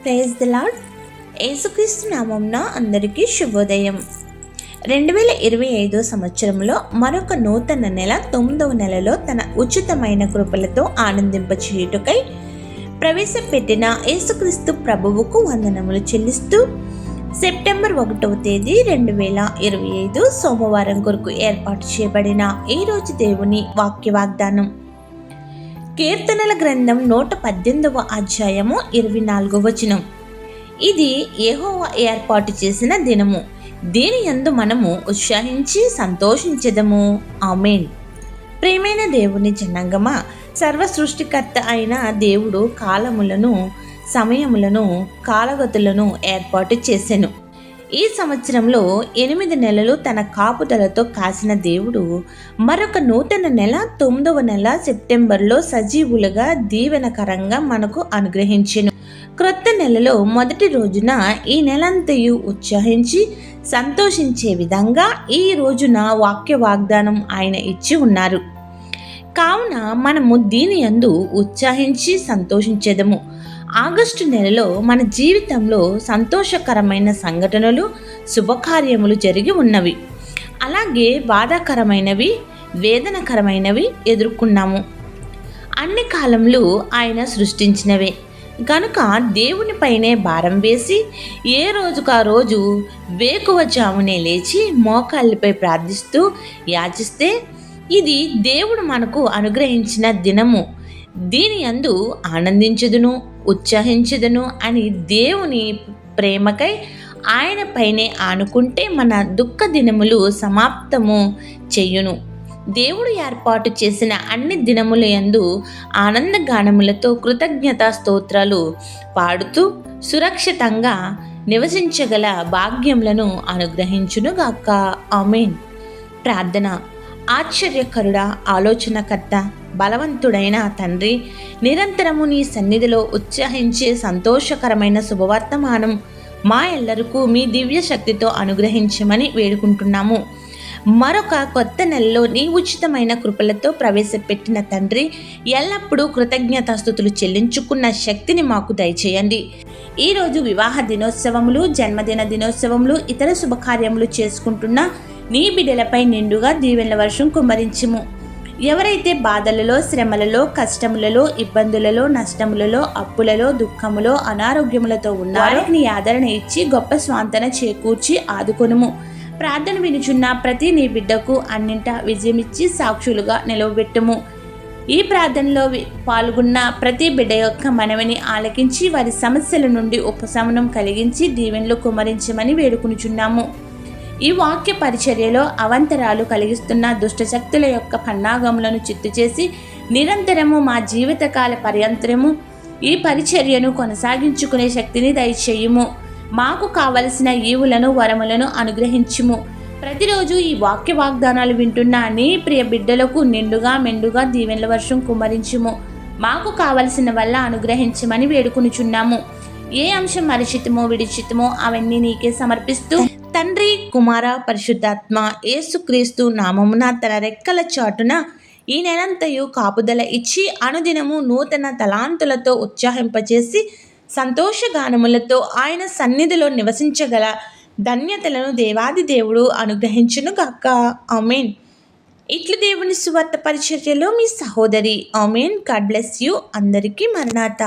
Praise the lord ఏసుక్రీస్తు నామంన అందరికీ శుభోదయం. రెండు వేల ఇరవై ఐదో సంవత్సరంలో మరొక నూతన నెల తొమ్మిదవ నెలలో తన ఉచితమైన కృపలతో ఆనందింపచేయుటకై ప్రవేశపెట్టిన యేసుక్రీస్తు ప్రభువుకు వందనములు చెల్లిస్తూ సెప్టెంబర్ ఒకటవ తేదీ రెండు వేల ఇరవై ఐదు సోమవారం కొరకు ఏర్పాటు చేయబడిన ఈరోజు దేవుని వాక్య వాగ్దానం కీర్తనల గ్రంథం నూట పద్దెనిమిదవ అధ్యాయము ఇరవై నాలుగవ వచనం. ఇది ఏహోవ ఏర్పాటు చేసిన దినము. దీని ఎందు మనము ఉత్సాహించి సంతోషించదము. ఆమెన్. ప్రేమైన దేవుని జనాంగమా సర్వ సృష్టికర్త అయిన దేవుడు కాలములను సమయములను కాలగతులను ఏర్పాటు చేసెను. ఈ సంవత్సరంలో ఎనిమిది నెలలు తన కాపుదలతో కాసిన దేవుడు మరొక నూతన నెల తొమ్మిదవ నెల సెప్టెంబర్లో సజీవులుగా దీవెనకరంగా మనకు అనుగ్రహించెను. క్రొత్త నెలలో మొదటి రోజున ఈ నెలంతయు ఉత్సాహించి సంతోషించే విధంగా ఈ రోజున వాక్య వాగ్దానం ఆయన ఇచ్చి ఉన్నారు. కావున మనము దీని యందు ఉత్సాహించి సంతోషించేదము. ఆగస్టు నెలలో మన జీవితంలో సంతోషకరమైన సంఘటనలు శుభకార్యములు జరిగి ఉన్నవి. అలాగే బాధాకరమైనవి వేదనకరమైనవి ఎదుర్కొన్నాము. అన్ని కాలంలో ఆయన సృష్టించినవే. కనుక దేవునిపైనే భారం వేసి ఏ రోజుకు ఆ రోజు వేకువజామునే లేచి మోకాళ్ళపై ప్రార్థిస్తూ యాచిస్తే ఇది దేవుడు మనకు అనుగ్రహించిన దినము. దీని అందు ఆనందించదును. ఉత్సాహించదును అని దేవుని ప్రేమకై ఆయన పైనే ఆనుకుంటే మన దుఃఖ దినములు సమాప్తము చెయ్యును దేవుడు ఏర్పాటు చేసిన అన్ని దినముల యందు ఆనందగానములతో కృతజ్ఞతా స్తోత్రాలు పాడుతూ సురక్షితంగా నివసించగల భాగ్యములను అనుగ్రహించునుగాక. ఆమెన్. ప్రార్థన. ఆశ్చర్యకరుడ ఆలోచనకర్త బలవంతుడైన తండ్రి నిరంతరము నీ సన్నిధిలో ఉత్సాహించే సంతోషకరమైన శుభవర్తమానం మా ఎల్లరికూ మీ దివ్య శక్తితో అనుగ్రహించమని వేడుకుంటున్నాము. మరొక కొత్త నెలలో నీ ఉచితమైన కృపలతో ప్రవేశపెట్టిన తండ్రి ఎల్లప్పుడూ కృతజ్ఞతాస్థుతులు చెల్లించుకున్న శక్తిని మాకు దయచేయండి. ఈరోజు వివాహ దినోత్సవములు జన్మదిన దినోత్సవములు ఇతర శుభకార్యములు చేసుకుంటున్న నీ బిడ్డలపై నిండుగా దీవెనల వర్షం కుమ్మరించుము. ఎవరైతే బాధలలో శ్రమలలో కష్టములలో ఇబ్బందులలో నష్టములలో అప్పులలో దుఃఖములో అనారోగ్యములతో ఉన్నారో నీ ఆదరణ ఇచ్చి గొప్ప స్వాంతన చేకూర్చి ఆదుకొనుము. ప్రార్థన వినుచున్న ప్రతి నీ బిడ్డకు అన్నింట విజయమిచ్చి సాక్షులుగా నిలవబెట్టుము. ఈ ప్రార్థనలో పాల్గొన్న ప్రతి బిడ్డ యొక్క మనవిని ఆలకించి వారి సమస్యల నుండి ఉపశమనం కలిగించి దీవెనలు కుమరించమని వేడుకునుచున్నాము. ఈ వాక్య పరిచర్యలో అవంతరాలు కలిగిస్తున్న దుష్టశక్తుల యొక్క పన్నాగములను చిత్తు చేసి నిరంతరము మా జీవితకాల పర్యంతరము ఈ పరిచర్యను కొనసాగించుకునే శక్తిని దయచేయుము. మాకు కావలసిన ఈవులను వరములను అనుగ్రహించుము. ప్రతిరోజు ఈ వాక్య వాగ్దానాలు వింటున్న నీ ప్రియ బిడ్డలకు నిండుగా మెండుగా దీవెనల వర్షం కుమ్మరించుము. మాకు కావలసిన వల్ల అనుగ్రహించమని వేడుకునుచున్నాము. ఏ అంశం మరిచితమో విడిచితమో అవన్నీ నీకే సమర్పిస్తూ తండ్రి కుమార పరిశుద్ధాత్మ యేసుక్రీస్తు నామమున తన రెక్కల చాటున ఈ నెలంతయు కాపుదల ఇచ్చి అనుదినము నూతన తలాంతులతో ఉత్సాహింపచేసి సంతోషగానములతో ఆయన సన్నిధిలో నివసించగల ధన్యతలను దేవాది దేవుడు అనుగ్రహించును గాక. ఆమెన్. ఇట్లు దేవుని సువార్త పరిచర్యలో మీ సహోదరి ఆమెన్. God bless you. అందరికీ మరణాత.